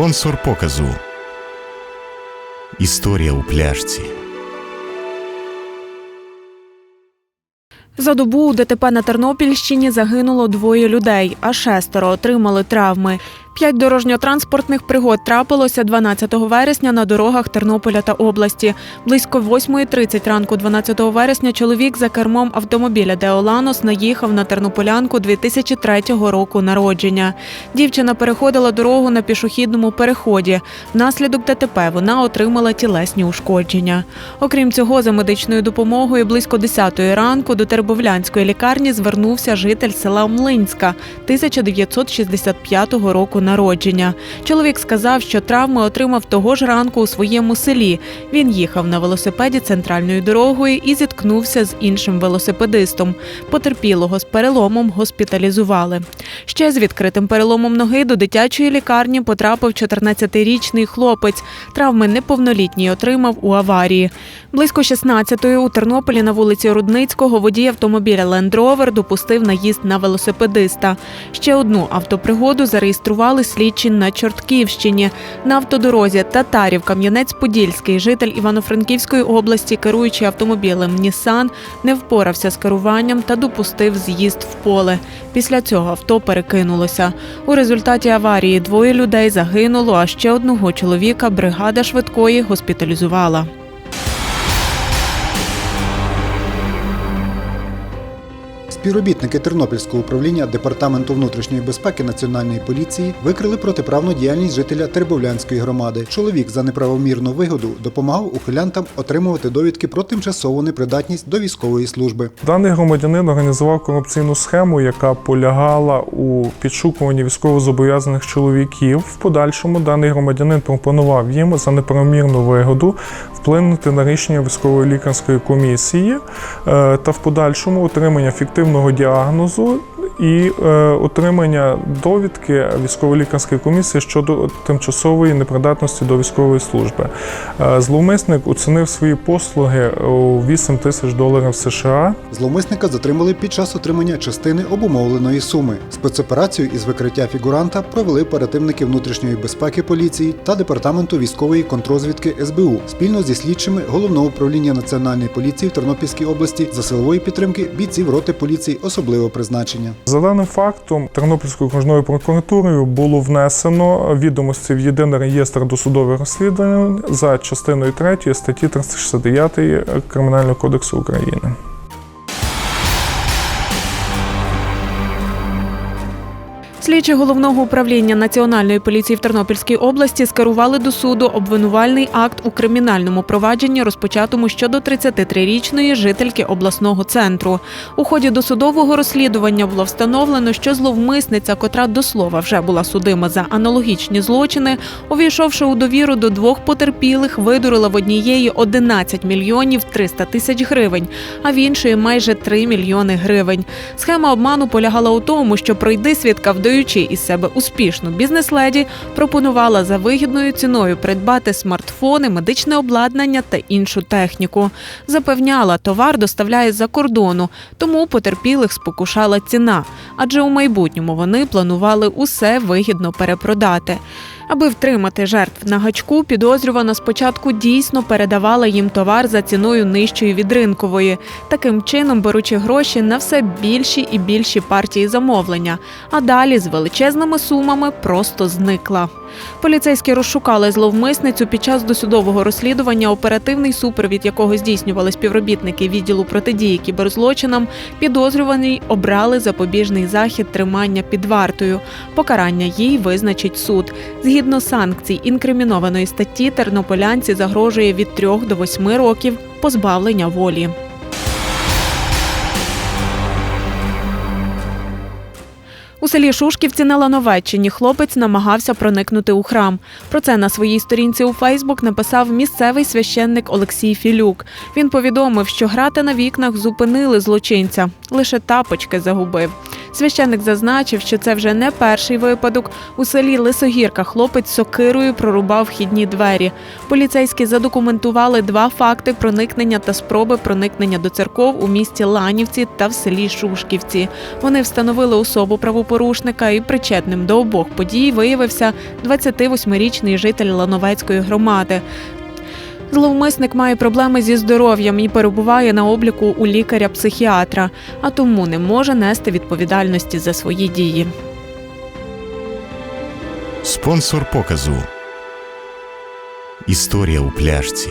Спонсор показу. Історія у пляшці. За добу у ДТП на Тернопільщині загинуло двоє людей, а шестеро отримали травми. П'ять дорожньо-транспортних пригод трапилося 12 вересня на дорогах Тернополя та області. Близько 8.30 ранку 12 вересня чоловік за кермом автомобіля Деоланос наїхав на тернополянку 2003 року народження. Дівчина переходила дорогу на пішохідному переході. Внаслідок ДТП вона отримала тілесні ушкодження. Окрім цього, за медичною допомогою близько 10 ранку до Тербовлянської лікарні звернувся житель села Млинська 1965 року народження. Чоловік сказав, що травми отримав того ж ранку у своєму селі. Він їхав на велосипеді центральною дорогою і зіткнувся з іншим велосипедистом. Потерпілого з переломом госпіталізували. Ще з відкритим переломом ноги до дитячої лікарні потрапив 14-річний хлопець. Травми неповнолітній отримав у аварії. Близько 16-ї у Тернополі на вулиці Рудницького водій автомобіля Land Rover допустив наїзд на велосипедиста. Ще одну автопригоду зареєстрували слідчі на Чортківщині. На автодорозі Татарів Кам'янець-Подільський, житель Івано-Франківської області, керуючи автомобілем Нісан, не впорався з керуванням та допустив з'їзд в поле. Після цього авто перекинулося. У результаті аварії двоє людей загинуло, а ще одного чоловіка бригада швидкої госпіталізувала. Співробітники Тернопільського управління Департаменту внутрішньої безпеки Національної поліції викрили протиправну діяльність жителя Тербовлянської громади. Чоловік за неправомірну вигоду допомагав ухилянтам отримувати довідки про тимчасову непридатність до військової служби. Даний громадянин організував корупційну схему, яка полягала у підшукуванні військовозобов'язаних чоловіків. В подальшому даний громадянин пропонував їм за неправомірну вигоду вплинути на рішення військової лікарської комісії е, та в подальшому отримання фіктивного діагнозу. І е, отримання довідки військово-лікарської комісії щодо тимчасової непридатності до військової служби. Е, зловмисник оцінив свої послуги у 8 тисяч доларів США. Зловмисника затримали під час отримання частини обумовленої суми. Спецоперацію із викриття фігуранта провели оперативники внутрішньої безпеки поліції та департаменту військової контрозвідки СБУ спільно зі слідчими головного управління національної поліції в Тернопільській області за силової підтримки бійців роти поліції особливого призначення. За даним фактом, Тернопільською окружною прокуратурою було внесено відомості в єдиний реєстр досудових розслідувань за частиною 3 статті 369 Кримінального кодексу України. Слідчі головного управління Національної поліції в Тернопільській області скерували до суду обвинувальний акт у кримінальному провадженні, розпочатому щодо 33-річної жительки обласного центру. У ході досудового розслідування було встановлено, що зловмисниця, котра до слова вже була судима за аналогічні злочини, увійшовши у довіру до двох потерпілих, видурила в однієї 11 мільйонів 300 тисяч гривень, а в іншої майже 3 мільйони гривень. Схема обману полягала у тому, що пройди свідка вдаючи із себе успішну бізнес-леді, пропонувала за вигідною ціною придбати смартфони, медичне обладнання та іншу техніку. Запевняла, товар доставляє з-за кордону, тому потерпілих спокушала ціна, адже у майбутньому вони планували усе вигідно перепродати. Аби втримати жертв на гачку, підозрювана спочатку дійсно передавала їм товар за ціною нижчою від ринкової, таким чином беручи гроші на все більші і більші партії замовлення, а далі з величезними сумами просто зникла. Поліцейські розшукали зловмисницю під час досудового розслідування. Оперативний супровід, якого здійснювали співробітники відділу протидії кіберзлочинам, підозрюваний обрали запобіжний захід тримання під вартою. Покарання їй визначить суд. Згідно санкцій інкримінованої статті, тернополянці загрожує від 3 до 8 років позбавлення волі. У селі Шушківці на Лановеччині хлопець намагався проникнути у храм. Про це на своїй сторінці у Фейсбук написав місцевий священник Олексій Філюк. Він повідомив, що грати на вікнах зупинили злочинця, лише тапочки загубив. Священник зазначив, що це вже не перший випадок. У селі Лисогірка хлопець сокирою прорубав вхідні двері. Поліцейські задокументували два факти проникнення та спроби проникнення до церков у місті Ланівці та в селі Шушківці. Вони встановили особу правопорушення правопорушника і причетним до обох подій виявився 28-річний житель Лановецької громади. Зловмисник має проблеми зі здоров'ям і перебуває на обліку у лікаря-психіатра, а тому не може нести відповідальності за свої дії. Спонсор показу. Історія у пляшці.